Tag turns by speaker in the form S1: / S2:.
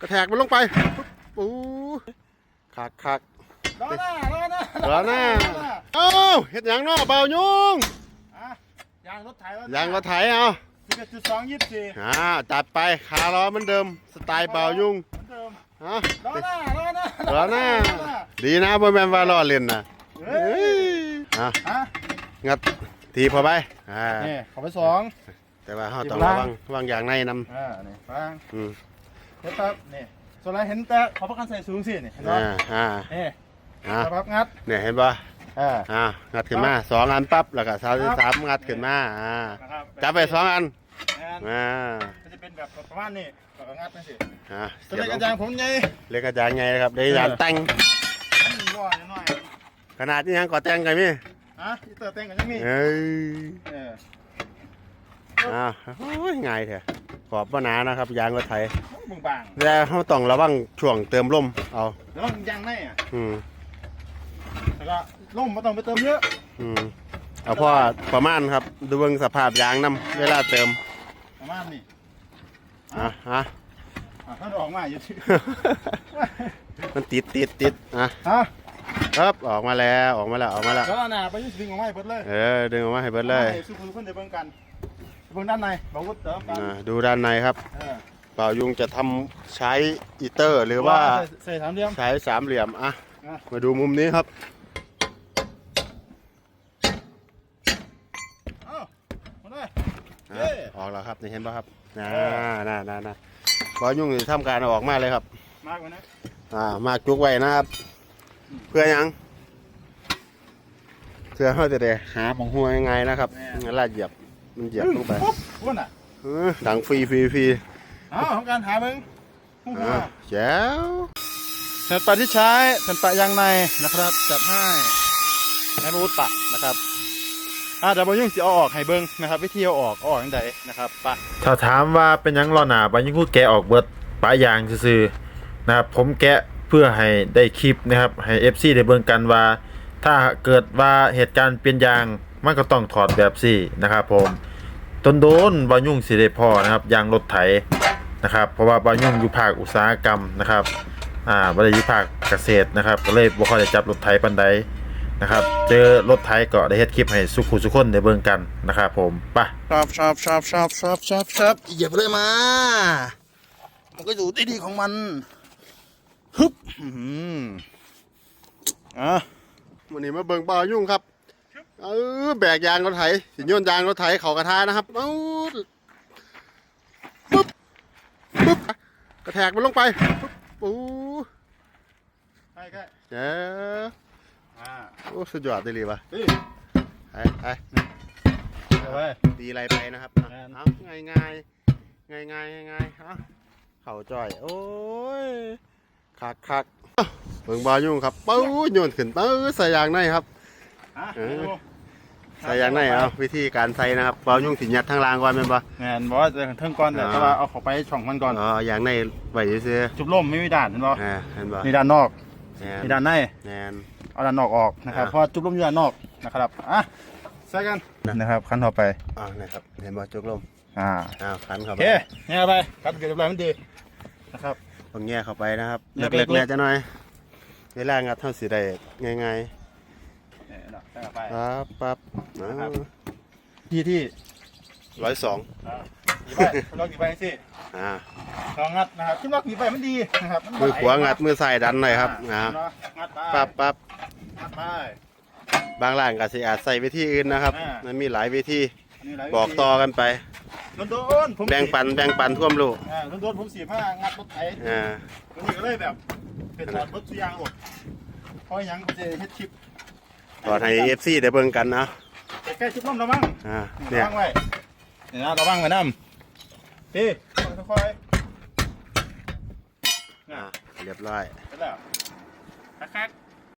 S1: กระแทกมันลงไปปุ๊บปูคักคัก
S2: รอหน้ารอหน้า
S1: เหรอหน้าเอ้าเฮ็ดหยังเนาะเบายุง
S2: อะยางรถไถรถ
S1: ยางรถไถเอา
S2: สิบเอ็ดจุดสองยี่สิบสี่
S1: อ่าจัดไปขาล้อเหมือนเดิมสไตล์เบายุง
S2: เหมือนเดิม
S1: ฮะ
S2: รอหน้ารอหน้า
S1: เหรอหน้าดีนะบ่แม่นว่าล้อเล่นนะ
S2: เฮ้
S1: เฮ้
S2: ย
S1: ยอะ
S2: ฮะ
S1: งัดทีพอไปอ่า
S2: นี่ขอไปสอง
S1: แต่ว่าเฮาต้อง
S2: ที
S1: ระ
S2: ละ
S1: วังระวังอย่างในนำ
S2: อ่านี่ฟัง
S1: อืม
S2: เฮ็ดครับนี่ส่วนอะไรเห็นแต่ขอประกันใส่สูงสินี่เห็นไหม
S1: อ่าอ่า
S2: นี่
S1: อ่า
S2: สภาพงัด
S1: เนี่ยเห็นป่ะ
S2: อ่า
S1: อ่างัดขึ้นมาสองอันปั๊บแล้วก็สามสามงัดขึ้นมาอ่า
S2: นะครับ
S1: จับไปสองอัน
S2: งาน
S1: อ่า
S2: มันจะเป็นแบบประมาณนี้แล้วก็งัดนั่นสิ
S1: อ่า
S2: ตัวเล็กกระจางผมไง
S1: เล็กกระจายไงครับได้ยานแต่ง
S2: อันนี้น้อยน้อย
S1: ขนาดนี้ยังก่อแต่งกันมี่
S2: ฮะอีเตอร์เต้งกันยังมี
S1: เอ้ย
S2: เออ
S1: อ่าโอ้ยง่ายแท้ ขอบว่าหนานะครับ ยางรถไถ
S2: บางบาง
S1: แต่เขาต้องระวังช่วงเติมลมเอา
S2: ๆแล้วมันยางในอะ
S1: อืม
S2: แล้วก็ล่มไม่ต้องไปเติมเยอะ
S1: อืมเอาพอประมาณครับดูเบิ่งสภาพยางนํเวลาเติม
S2: ประมาณนี้
S1: อะอะ
S2: อะถ้าออกมาอยู่ที่
S1: มันติดติดติดอะ
S2: ฮะ
S1: ครับออกมาแล้วออกมาแล้วออกมาแล้ว
S2: แล้วหน้าไปอยุ่ดึงออกมาให้เบิดเลย
S1: เออดึงออกมาให้เบิดเลย
S2: ให้สู้คนเพิ่นได้เบิ่งกัน เบิ่งด้านในบอกวุฒิเติมกัน
S1: อ่าดูด้านในครับ
S2: เออ
S1: เป่ายุงจะทำใช้อีเตอร์ หรือว่า
S2: ใส่ใส่สามเหลี่ยม
S1: ใช้สามเหลี่ยมอะ
S2: อะ
S1: มาดูมุมนี้ครับ
S2: เอ้ามาเลย
S1: อะ
S2: เย้
S1: ออกแล้วครับนี่เห็นป่ะครับน่าน่าน่าน่าเป่ายุงจะทำการเอาออกมาเลยครับ
S2: มากกว่านะ
S1: อ่า มาจุกไว้นะครับ เพื่อหยังเพื่อเขาจะได้หาของหัวยังไงนะครับงั้นลาดเหยียบ มันเหยียบลงไป
S2: ปุ๊บพุ่นอะ
S1: เออดังฟรีฟรีฟรี
S2: เอ้าของการหาเบิ่งพุ่ง
S1: อ่าแจ๋ว
S2: แผ่นปะที่ใช้แผ่นปะยางในนะครับ จัดให้ให้มาวุฒิปะนะครับอ่าเดี๋ยวบอยุ่งสิเอาออกให้เบิ่งนะครับ วิธีเอาออกเอาออกยังไงนะครับปะ
S3: ถ้าถามว่าเป็นหยังรอหนาบายังกูแกะออกเบิดปลายางซื่อๆนะครับผมแกะเพื่อให้ได้คลิปนะครับให้ FC ได้เบิ่งกันว่า ถ้าเกิดว่าเหตุการณ์เปลี่ยนยางมันก็ต้องถอดแบบสี่นะครับผม ต้นโดนบายุ่งสิได้พอนะครับยางรถไถนะครับ เพราะว่าบายุ่งอยู่ภาคอุตสาหกรรมนะครับอ่าบ่ได้อยู่ภาคเกษตรนะครับ ก็เลยบ่ค่อยได้จับรถไถปานใดนะครับ เจอรถไถก็ได้เฮ็ดคลิปให้สุขุสุคนได้เบิ่งกันนะครับผมไป
S2: ชอบชอบชอบชอบชอบชอบชอบเหยียบเลยมา มันก็อยู่ที่ดีของมันฮึบอื้อหืออะ
S1: วันนี้มาเบิ่งเป่ายุงครับ เออแบกยางรถไถสิโยนยางรถไถเขากระทานะครับเอ้าปุ๊บปุ๊บกระแทกมันลงไปปุ๊บปู
S2: ใช่ใช่
S1: เจ้า
S2: อ่า
S1: โอ้สุดยอดเลยว่ะ
S2: นี่
S1: ไปไป
S2: เอาไป
S1: ตีอะไรไปนะครับอะ
S2: แม่น
S1: เอาง่ายง่ายง่ายง่ายง่ายง่ายๆฮะเข่าจ่อย โอ้ยคักคักเบิ่งบายุ่งครับปื้อโยนขึ้นปื้อใส่ยางในครับ
S2: อะ
S1: เออ
S2: ดู
S1: ใส่ยางในเอาวิธีการใส่นะครับบายุ่งสิยัดทางล่างก่อนเป็นปะ
S2: แมนบอกว่าจะเทิงก่อนแต่
S1: อ่า
S2: ก็ว่าเอาเข้าไปช่องมันก่อน
S1: อ๋อยางในไว้ซื้อ
S2: จุบล่มไม่มีด่านเห็นบ่
S1: ๆอ่าเห็นปะ
S2: มีด่านนอก
S1: แนน
S2: มีด่านใน
S1: แนน
S2: เอาด่านนอกออกนะครับ
S1: อ่า
S2: เพราะจุบล่มอยู่ด่านนอกนะครับอะใส่กัน
S1: นะ
S2: นะครับขั้นต่อไป
S1: อ่านะครับเห็นปะจุกลม
S2: อ่า
S1: อ้าวขันเข้า
S2: โอ
S1: ไป
S2: เคเนี่ยไปคัดเกิดอะไรมันดีนะครับ
S1: ตรงแง่เข้าไปนะครับ
S2: เล็
S1: เล็
S2: ก
S1: ก
S2: ๆ
S1: ๆเนี่ยจะหน่อยเวลางัดเท่าสีได้ง่าย
S2: เนี่ยเนาะใส่เข้าไป
S1: ๆปั๊บปั๊บ
S2: ครับ ที่ที่
S1: ร้อยสอง
S2: อ่าหนีไปล็อกหนีไปสิ
S1: อ่า
S2: ลองงัดนะครับขึ้นล็อกหนีไปมันดีนะครับน
S1: มือขวางัดมือซ้ายดันหน่อยครับ
S2: อ่า
S1: อ่า
S2: งัดไป
S1: ปั๊บปั๊บ
S2: งัดไป
S1: บางร้านก็สิอาจใส่วิธีอื่นนะครับ
S2: อ่ามั
S1: มันมีหลายวิธี
S2: นี่หลายวิธี
S1: บอกต่อกันไป
S2: โดนๆผม
S1: แบ่งปันแบ่งปันท่วมโลก
S2: อ่าโดนๆผมสีผ้างัดรถไถ
S1: อ่า
S2: วันนี้ก็เลยแบบเป็นถอดรถสุยางหมดเพราะหยังเขาจะเฮ็ดคลิป
S1: ตอนให้เอฟซีได้เบิ่งกันนะ
S2: ใกล้ๆชุบล้มแล้วมั้ง
S1: อ่า
S2: เนี่
S1: เนี่ยย
S2: ระวังไว้เนี่ยนะระวังไว้น้ำพี่ค่อยๆ
S1: อ่าเรียบร้อย
S2: ไปแล้วคักๆ